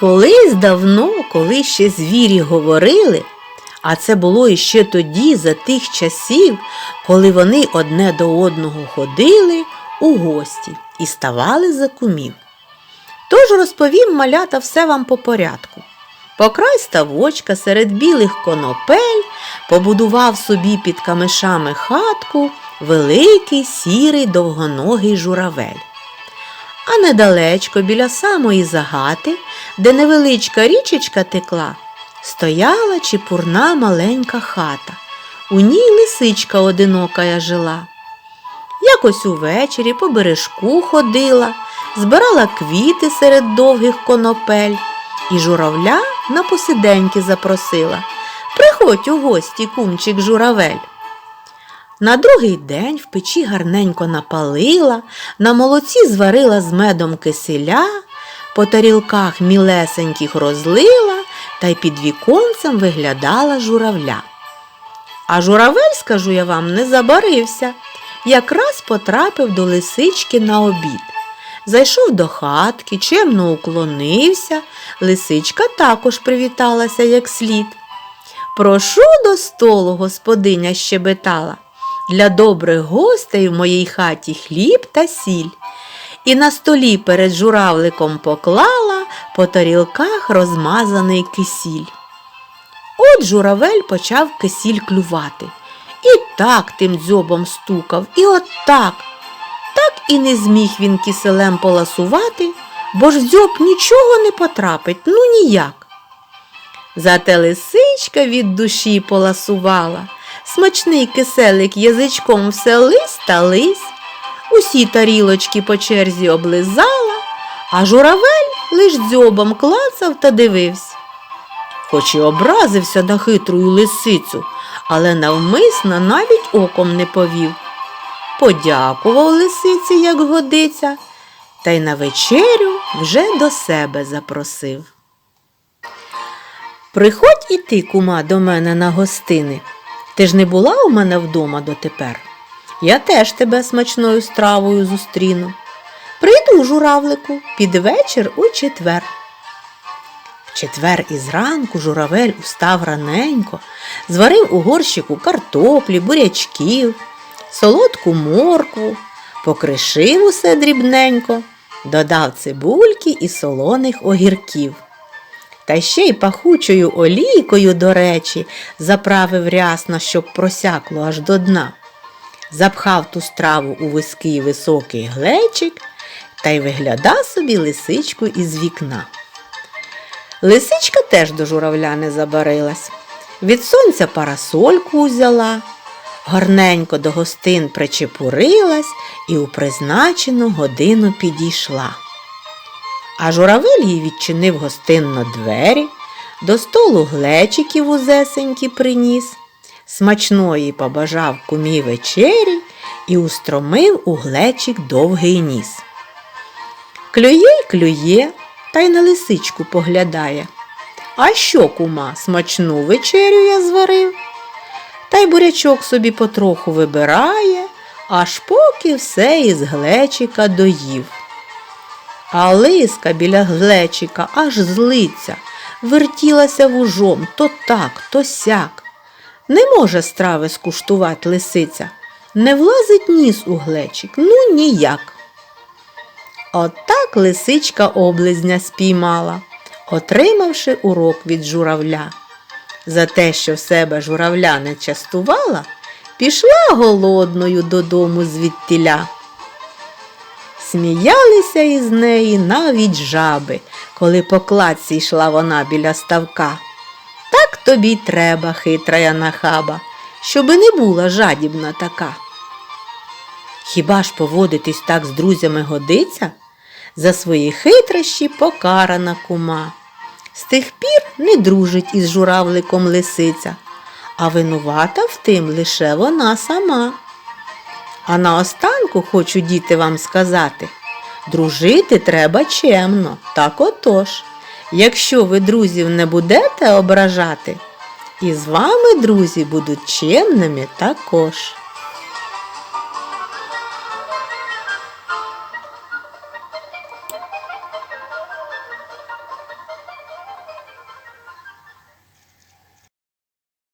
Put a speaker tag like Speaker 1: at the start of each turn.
Speaker 1: Колись давно, коли ще звірі говорили, а це було іще тоді, за тих часів, коли вони одне до одного ходили у гості і ставали за кумів. Тож розповім малята все вам по порядку. Покрай ставочка серед білих конопель побудував собі під камишами хатку великий сірий довгоногий журавель. А недалечко біля самої загати, де невеличка річечка текла, стояла чепурна маленька хата. У ній лисичка одинокая жила. Якось увечері по бережку ходила, збирала квіти серед довгих конопель і журавля на посиденьки запросила. Приходь у гості, кумчик журавель. На другий день в печі гарненько напалила, на молоці зварила з медом киселя, по тарілках мілесеньких розлила та й під віконцем виглядала журавля. А журавель, скажу я вам, не забарився, якраз потрапив до лисички на обід. Зайшов до хатки, чемно уклонився, лисичка також привіталася як слід. Прошу до столу, господиня щебетала. Для добрих гостей в моїй хаті хліб та сіль. І на столі перед журавликом поклала по тарілках розмазаний кисіль. От журавель почав кисіль клювати. І так тим дзьобом стукав, і от так. Так і не зміг він киселем поласувати, бо ж дзьоб нічого не потрапить, ну ніяк. Зате лисичка від душі поласувала, смачний киселик язичком все лись та лись, усі тарілочки по черзі облизала, а журавель лиш дзьобом клацав та дивився. Хоч і образився на хитрую лисицю, але навмисно навіть оком не повів. Подякував лисиці, як годиться, та й на вечерю вже до себе запросив. Приходь і ти, кума, до мене на гостини. Ти ж не була у мене вдома дотепер. Я теж тебе смачною стравою зустріну. Прийду, журавлику, під вечір у четвер. В четвер із ранку журавель устав раненько, зварив у горщику картоплі, бурячків, солодку моркву, покришив усе дрібненько, додав цибульки і солоних огірків. Та ще й пахучою олійкою, до речі, заправив рясно, щоб просякло аж до дна. Запхав ту страву у вузький високий глечик та й вигляда собі лисичку із вікна. Лисичка теж до журавля не забарилась. Від сонця парасольку узяла, гарненько до гостин причепурилась і у призначену годину підійшла. А журавель їй відчинив гостинно двері, до столу глечиків узесенькі приніс, смачної побажав кумі вечері і устромив у глечик довгий ніс. Клює й клює, та й на лисичку поглядає. А що, кума, смачну вечерю я зварив? Та й бурячок собі потроху вибирає, аж поки все із глечика доїв. А лиска біля глечика аж злиться, вертілася вужом то так, то сяк. Не може страви скуштувати лисиця, не влазить ніс у глечик, ну ніяк. Отак лисичка облизня спіймала, отримавши урок від журавля. За те, що в себе журавля не частувала, пішла голодною додому звідтіля. Сміялися із неї навіть жаби, коли по кладці йшла вона біля ставка. Так тобі й треба, хитрая нахаба, щоби не була жадібна така. Хіба ж поводитись так з друзями годиться? За свої хитрощі покарана кума. З тих пір не дружить із журавликом лисиця, а винувата в тим лише вона сама. А наостанку хочу діти вам сказати, дружити треба чемно, так отож. Якщо ви друзів не будете ображати, і з вами друзі будуть чемними також.